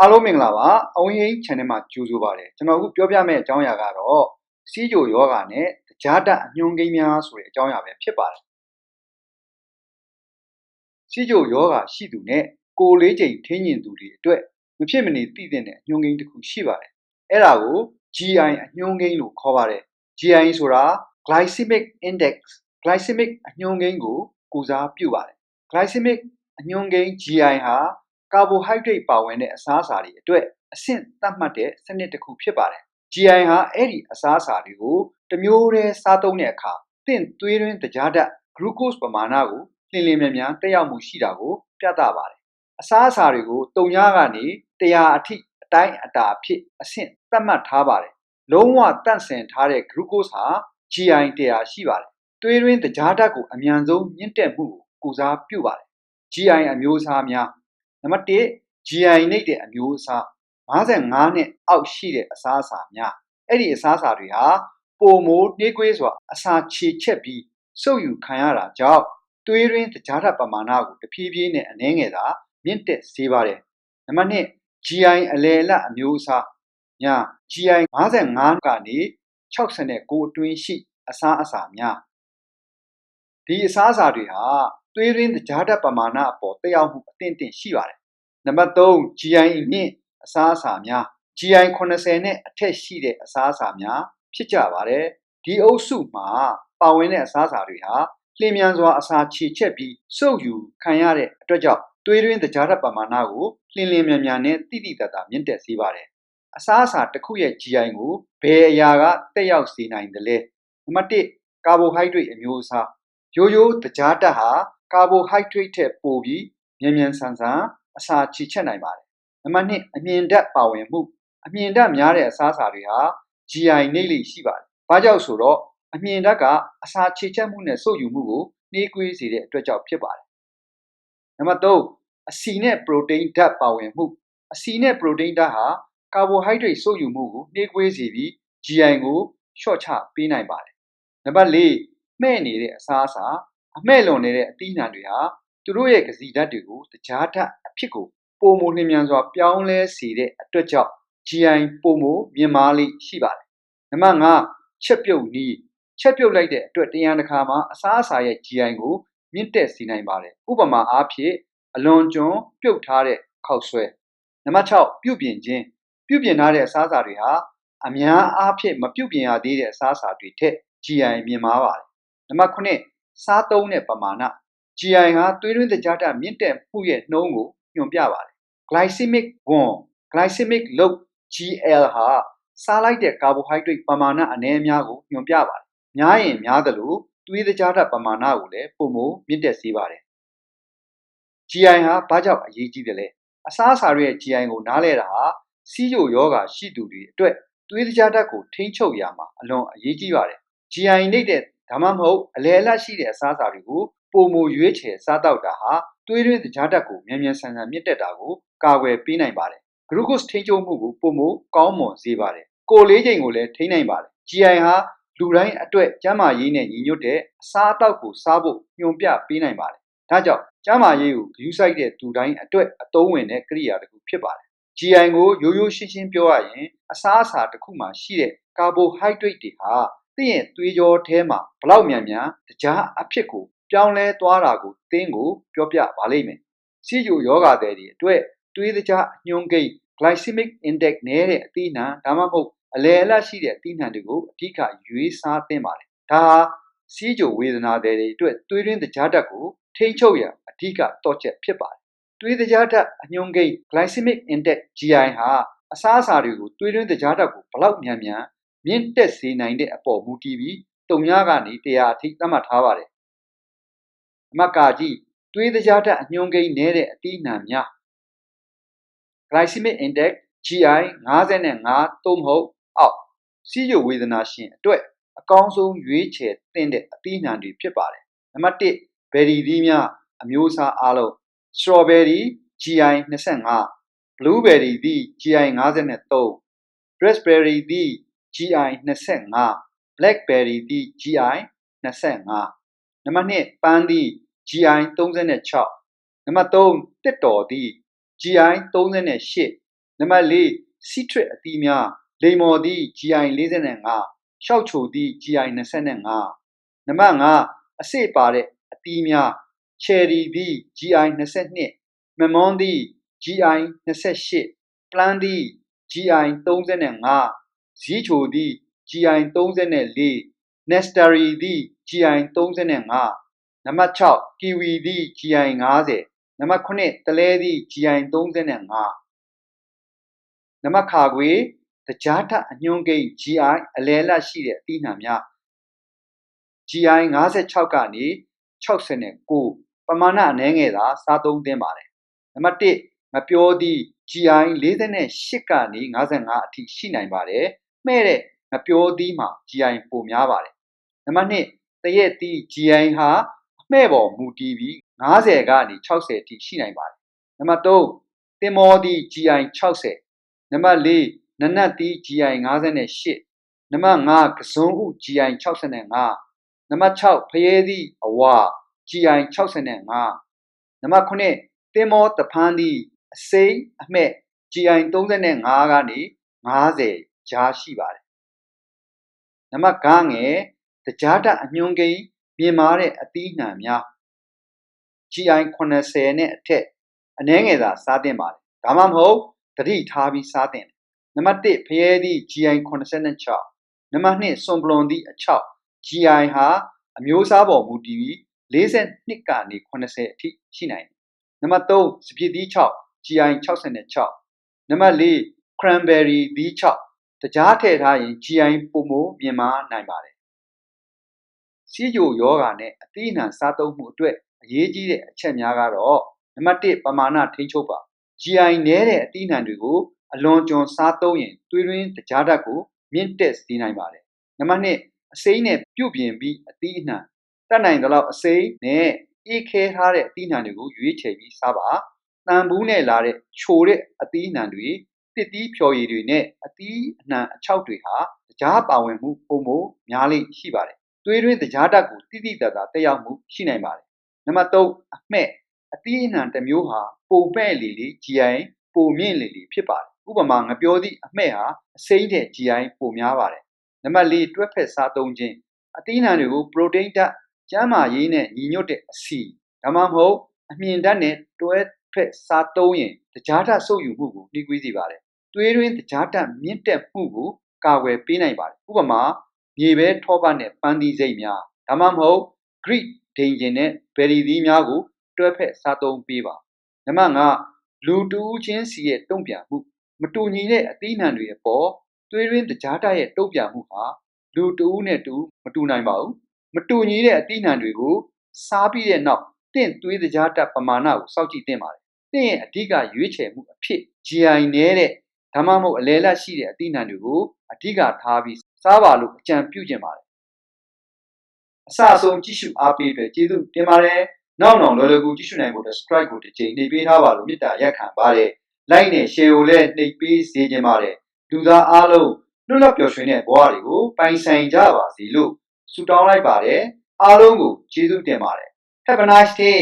အားလုံးမင်္ဂလာပါအဝင်းဟိန်း channel မှာကြိုဆိုပါရစေကျွန်တော်အခုပြောပြမယ့်အကြောင်းအရာကတော့စီးကြိုယောဂါနဲ့ကြားတက်အညွှန်းကိန်းများဆိုတဲ့အကြောင်းအရာပဲဖြစ်ပါတယ်စီးကြိုယောဂါရှိသူနဲ့ကိုယ်လေးချိန်ထင်းညင်သူတွေအတွက်မဖြစ်မနေသိသင့်တဲ့အညွှန်းကိန်းတစ်ခုရှိပါတယ်အဲ့ဒါကို GI အညွှန်းကိန်းလို့ခေါ်ပါတယ် GI ဆိုတာ glycemic index glycemic အညွှန်းကိန်းကိုကိုစားပြုပါတယ် glycemic အညွှန်းကိန်း GI ဟာ ကာဘိုဟိုက်ဒရိတ်ပါဝင်တဲ့အစားအစာတွေအတွက်အဆင့်သတ်မှတ်တဲ့စနစ်တစ်ခုဖြစ်ပါတယ် GI ဟာအဲ့ဒီအစားအစာတွေကိုတမျိုးတည်းစားသုံးတဲ့အခါတင့်သွေးတွင်းတကြားဓာတ် glucose ပမာဏကိုလျင်လျင်မြန်မြန်တက်ရောက်မှုရှိတာကို ပြသပါတယ်အစားအစာတွေကိုတုံညာကနေ100အထိအတိုင်းအတာအဖြစ်အဆင့်သတ်မှတ်ထားပါတယ်လုံးဝတန့်စင်ထားတဲ့ glucose ဟာ GI 100ရှိပါတယ်သွေးတွင်းတကြားဓာတ်ကိုအမြန်ဆုံးမြင့်တက်မှုကိုကုစားပြုပါတယ် GI အမျိုးအစားများ နံပါတ်1 GI နှိပ်တဲ့အမျိုးအစား55နှစ်အောက်ရှိတဲ့အစားအစာများအဲ့ဒီအစားအစာတွေဟာပုံမိုးနှေးကွေးစွာအစာခြေချက်ပြီးစုပ်ယူခံရတာကြောင့်သွေးရင်းတကြားဓာတ်ပမာဏကိုတဖြည်းဖြည်းနဲ့အနည်းငယ်သာမြင့်တက်စေပါတယ်နံပါတ်2 GI အလယ်အလတ်အမျိုးအစားညာ GI 55ကနေ69အတွင်းရှိအစားအစာများဒီအစားအစာတွေဟာ သွေးရင်းတကြားဓာတ်ပမာဏအပေါ်တက်ရောက်မှုအသင့်အတင့်ရှိပါတယ်နံပါတ်3 GI မြင့်အစားအစာများ GI 80နဲ့အထက်ရှိတဲ့အစားအစာများဖြစ်ကြပါတယ်ဒီအုပ်စုမှာပါဝင်တဲ့အစားအစာတွေဟာလျင်မြန်စွာအစာခြေချက်ပြီးစုပ်ယူခံရတဲ့အတွက်ကြောင့်သွေးတွင်းတကြားဓာတ်ပမာဏကိုလျင်လျင်မြန်မြန်နဲ့တိတိတတ်တာမြင့်တက်စေပါတယ်အစားအစာတစ်ခုရဲ့ GI ကိုဘယ်အရာကတက်ရောက်စေနိုင်သလဲနံပါတ်1ကာဘိုဟိုက်ဒရိတ်အမျိုးအစားရိုးရိုးတကြားဓာတ်ဟာ ကာဘိုဟိုက်ဒရိတ်ထက်ပိုပြီးမြန်မြန်ဆန်ဆန်အစာခြေချက်နိုင်ပါတယ်နံပါတ်2အမြင်ဓာတ်ပါဝင်မှုအမြင်ဓာတ်များတဲ့အစားအစာတွေဟာ GI နှိပ်လိရှိပါတယ်။ဘာကြောင့်ဆိုတော့အမြင်ဓာတ်ကအစာခြေချက်မှုနဲ့စုပ်ယူမှုကိုနှေးကွေးစေတဲ့အတွက်ကြောင့်ဖြစ်ပါတယ်။နံပါတ်3အဆီနဲ့ပရိုတိန်းဓာတ်ပါဝင်မှုအဆီနဲ့ပရိုတိန်းဓာတ်ဟာကာဘိုဟိုက်ဒရိတ်စုပ်ယူမှုကိုနှေးကွေးစေပြီး GI ကိုလျှော့ချပေးနိုင်ပါတယ်။နံပါတ်4မှဲ့နေတဲ့အစားအစာ အမှဲ့လွန်နေတဲ့အသီးနှံတွေဟာသူတို့ရဲ့ကစီဓာတ်တွေကိုတကြားဓာတ်အဖြစ်ကိုပုံမလျင်မြန်စွာပြောင်းလဲစေတဲ့အတွက်ကြောင့် GI ပုံမမြင်မာလိရှိပါတယ်။နံပါတ်5ချက်ပြုတ်နီးချက်ပြုတ်လိုက်တဲ့အတွက်တရံတစ်ခါမှာအစားအစာရဲ့ GI ကိုမြင့်တက်စေနိုင်ပါတယ်။ဥပမာအားဖြင့်အလွန်ကျွံပြုတ်ထားတဲ့ခောက်ဆွဲနံပါတ်6ပြုတ်ပြင်ခြင်းပြုတ်ပြင်ထားတဲ့အစားအစာတွေဟာအများအားဖြင့်မပြုတ်ပြင်ရသေးတဲ့အစားအစာတွေထက် GI မြင့်မားပါတယ်။နံပါတ်9 စားသုံးတဲ့ပမာဏ GI ဟာသွေးတွင်းတကြားဓာတ်မြင့်တက်မှုရဲ့နှုန်းကိုညွှန်ပြပါတယ် glycemic ဝန် glycemic load GL ဟာစားလိုက်တဲ့ကာဘိုဟိုက်ဒရိတ်ပမာဏအနည်းအများကိုညွှန်ပြပါတယ်။များရင်များသလိုသွေးသကြားဓာတ်ပမာဏကိုလည်းပုံမမြင့်တက်စေပါတယ်။ GI ဟာဘာကြောင့်အရေးကြီးတယ်လဲ။အစားအစာတွေရဲ့ GI ကိုနားလဲတာဟာစီးကြိုယောဂါရှိသူတွေအတွက်သွေးသကြားဓာတ်ကိုထိန်းချုပ်ရမှာအလွန်အရေးကြီးပါတယ်။ GI နှိပ်တဲ့ ဒါမှမဟုတ်အလဲအလတ်ရှိတဲ့အစားအစာတွေကိုပုံမရွေးချယ်စားတောက်တာဟာသွေးတွင်းတကြားဓာတ်ကိုမြန်မြန်ဆန်ဆန်မြင့်တက်တာကိုကာကွယ်ပေးနိုင်ပါတယ်။ glucose ထိန်းချုပ်မှုကိုပုံမကောင်းမွန်စေပါတယ်။ကိုယ်လေးချိန်ကိုလည်းထိန်းနိုင်ပါတယ်။ GI ဟာလူတိုင်းအတွက်ကျန်းမာရေးနဲ့ညီညွတ်တဲ့အစားအသောက်ကိုစားဖို့ညွှန်ပြပေးနိုင်ပါတယ်။ဒါကြောင့်ကျန်းမာရေးကိုဂရုစိုက်တဲ့သူတိုင်းအတွက်အသုံးဝင်တဲ့ကိရိယာတစ်ခုဖြစ်ပါတယ်။ GI ကိုရိုးရိုးရှင်းရှင်းပြောရရင်အစားအစာတစ်ခုမှာရှိတဲ့ကာဘိုဟိုက်ဒရိတ်တွေဟာ သင်ရဲ့သွေးကြောထဲမှာဘလောက်မြန်မြန်တကြားအဖြစ်ကိုပြောင်းလဲသွားတာကိုသင်ကိုပြောပြပါလိမ့်မယ်။စီဂျိုယောဂါတဲ့တွေအတွက်သွေးသကြားအညွှန်းကိန်း glycemic index နည်းတဲ့အသီးနှံဒါမှမဟုတ်အလယ်အလတ်ရှိတဲ့အသီးနှံတွေကိုအဓိကရွေးစားသင့်ပါတယ်။ဒါဟာစီးကြိုဝေဒနာတွေအတွက်သွေးရင်းတကြားဓာတ်ကိုထိန်းချုပ်ရန်အဓိကတော့ချက်ဖြစ်ပါတယ်။သွေးတကြားဓာတ်အညွှန်းကိန်း glycemic index GI ဟာအစားအစာတွေကိုသွေးရင်းတကြားဓာတ်ကိုဘလောက်မြန်မြန် မြင့်တက်စေနိုင်တဲ့အပေါ်မူတည်ပြီးတုံညာကနေ100အထိသတ်မှတ်ထားပါတယ်။အမှတ်ကကြီးသွေးတကြားဓာတ်အညွှန်းကိန်းနည်းတဲ့အသီးနှံများ glycemic index GI 55သို့မဟုတ်အောက်စီးကျိုဝေဒနာရှင်အတွက်အကောင်းဆုံးရွေးချယ်သင့်တဲ့အသီးနှံတွေဖြစ်ပါတယ်။နံပါတ်1ဘယ်ရီသီးများအမျိုးအစားအားလုံး strawberry GI 25 blueberry သီး GI 53 raspberry သီး GI 25 blackberry သီး GI 25နံပါတ်2ပန်းသီး GI 36နံပါတ်3တစ်တော်သီး GI 38နံပါတ်၄ citric အသီးများလိမ္မော်သည့် GI 45ရှောက်ချိုသည့် GI 25နံပါတ်5အစေပါတဲ့အသီးများ cherry သည့် GI 22မမွန်သည့် GI 28ပလန်းသည့် GI 35 ဇီးချိုသည့် GI 34 Nestari သည့် GI 35နံပါတ်6 Kiwi သည့် GI 50နံပါတ်9တလဲသည့် GI 35နံပါတ်ခါခွေတကြားထအညွှန်းကိန်း GI အလဲလတ်ရှိတဲ့အသီးနှံများ GI 56ကနေ69ပမာဏအနည်းငယ်သာစားသုံးသင့်ပါတယ်နံပါတ်1မပြောသည့် GI 48ကနေ55အထိရှိနိုင်ပါတယ် မှဲ့တဲ့မပြောသည့်မှာ GI ပိုများပါတယ်နံပါတ်2တရက်သည့် GI ဟာအမှဲ့ပေါ်မူတည်ပြီး90ကနေ60အထိရှိနိုင်ပါတယ်နံပါတ်3တင်မောသည့် GI 60နံပါတ်4နနတ်သည့် GI 58နံပါတ်5ကစုံဥ GI 65နံပါတ်6ဖရဲသည့်အဝါ GI 65နံပါတ်9တင်မောတဖန်းသည့်အစိမ်းအမှဲ့ GI 35ကနေ50 ကြားရှိပါတယ်နံပါတ်9ငယ်တကြားတက်အညွှန်းကိန်းမြင်မာတဲ့အသီးနှံများ GI 80နဲ့အထက်အနည်းငယ်သာစားသင့်ပါတယ်ဒါမှမဟုတ်တတိထားပြီးစားသင့်တယ်နံပါတ်1ဖရဲသည့် GI 86နံပါတ်2စွန်ပလွန်သည့်အချောက် GI ဟာအမျိုးအစားပေါ်မူတည်ပြီး42ကနေ80အထိရှိနိုင်တယ်နံပါတ်3စပစ်သီး6 GI 66နံပါတ်4 cranberry သီး6 တကြားထည့်ထားရင် GI ပုံမိုးမြင်မာနိုင်ပါတယ်စီးကြိုယောဂါနဲ့အသီးအနှံစားသုံးမှုအတွက်အရေးကြီးတဲ့အချက်များကတော့နံပါတ်1ပမာဏထိန်းချုပ်ပါ GI နည်းတဲ့အသီးအနှံတွေကိုအလွန်ကျွံစားသုံးရင်သွေးတွင်းတကြားဓာတ်ကိုမြင့်တက်စေနိုင်ပါတယ်နံပါတ်2အစိမ်းနဲ့ပြုတ်ပြင်ပြီးအသီးအနှံတတ်နိုင်သလောက်အစိမ်းနဲ့အေးခဲထားတဲ့အသီးအနှံတွေကိုရွေးချယ်ပြီးစားပါတန်ဘူးနဲ့လာတဲ့ချိုတဲ့အသီးအနှံတွေ တစ်သီးဖြော်ရည်တွေနဲ့အသီးအနှံအချောက်တွေဟာတကြားပါဝင်မှုပုံမိုများလိမ့်ရှိပါတယ်သွေးတွင်းတကြားဓာတ်ကိုတိတိတတ်တာတက်ရောက်မှုရှိနိုင်ပါတယ်နံပါတ်3အမှဲ့အသီးအနှံတစ်မျိုးဟာပုံပဲ့လီလီ GI ပုံမြင့်လီလီဖြစ်ပါတယ်ဥပမာငပြောသည့်အမှဲ့ဟာအစိမ်းတဲ့ GI ပုံများပါတယ်နံပါတ်4တွက်ဖက်စားသုံးခြင်းအသီးနှံတွေကိုပရိုတိန်းဓာတ်ကျန်းမာရေးနဲ့ညီညွတ်တဲ့အဆီဒါမှမဟုတ်အမြင့်ဓာတ်နဲ့တွဲဖက်စားသုံးရင်တကြားဓာတ်ဆုပ်ယူမှုကိုနှိကွေးစေပါတယ် သွေးတွင်းတကြားဓာတ်မြင့်တက်မှုကိုကာကွယ်ပေးနိုင်ပါတယ်ဥပမာမြေပဲထောပတ်နဲ့ပန်းသီးစိတ်များဒါမှမဟုတ် Greek ဒိန်ဂျင်နဲ့ berry သီးများကို တွဲဖက်စားသုံးပေးပါနံပါတ်5လူတူးချင်းစီရဲ့တုံ့ပြန်မှုမတူညီတဲ့အသီးနှံတွေအပေါ်သွေးရင်းတကြားတရဲ့တုံ့ပြန်မှုဟာလူတူးနဲ့တူမတူနိုင်ပါဘူးမတူညီတဲ့အသီးနှံတွေကိုစားပြီးတဲ့နောက်တင့်သွေးတကြားတက်ပမာဏကိုစောင့်ကြည့်သင့်ပါတယ်တင့်ရဲ့အဓိကရွေးချယ်မှုအဖြစ် GI နဲ့တဲ့ ဒါမှမဟုတ်အလဲလက်ရှိတဲ့အသီးနှံတွေကိုအဓိကထားပြီးစားပါလို့အကြံပြုချင်ပါတယ်အစအဆုံးကြည့်ရှုအားပေးအတွက်ကျေးဇူးတင်ပါတယ်နောက်နောက်လွယ်လွယ်ကူကြည့်ရှုနိုင်ဖို့ subscribe ကိုတစ်ချိန်နှိပ်ပေးထားပါလို့မေတ္တာရက်ခံပါတယ် like နဲ့ share ကိုလည်းနှိပ်ပေးစေချင်ပါတယ်လူသားအားလုံးလွတ်လပ်ပျော်ရွှင်တဲ့ဘဝတွေကိုပိုင်ဆိုင်ကြပါစေလို့ဆုတောင်းလိုက်ပါတယ်အားလုံးကိုကျေးဇူးတင်ပါတယ် Have a nice day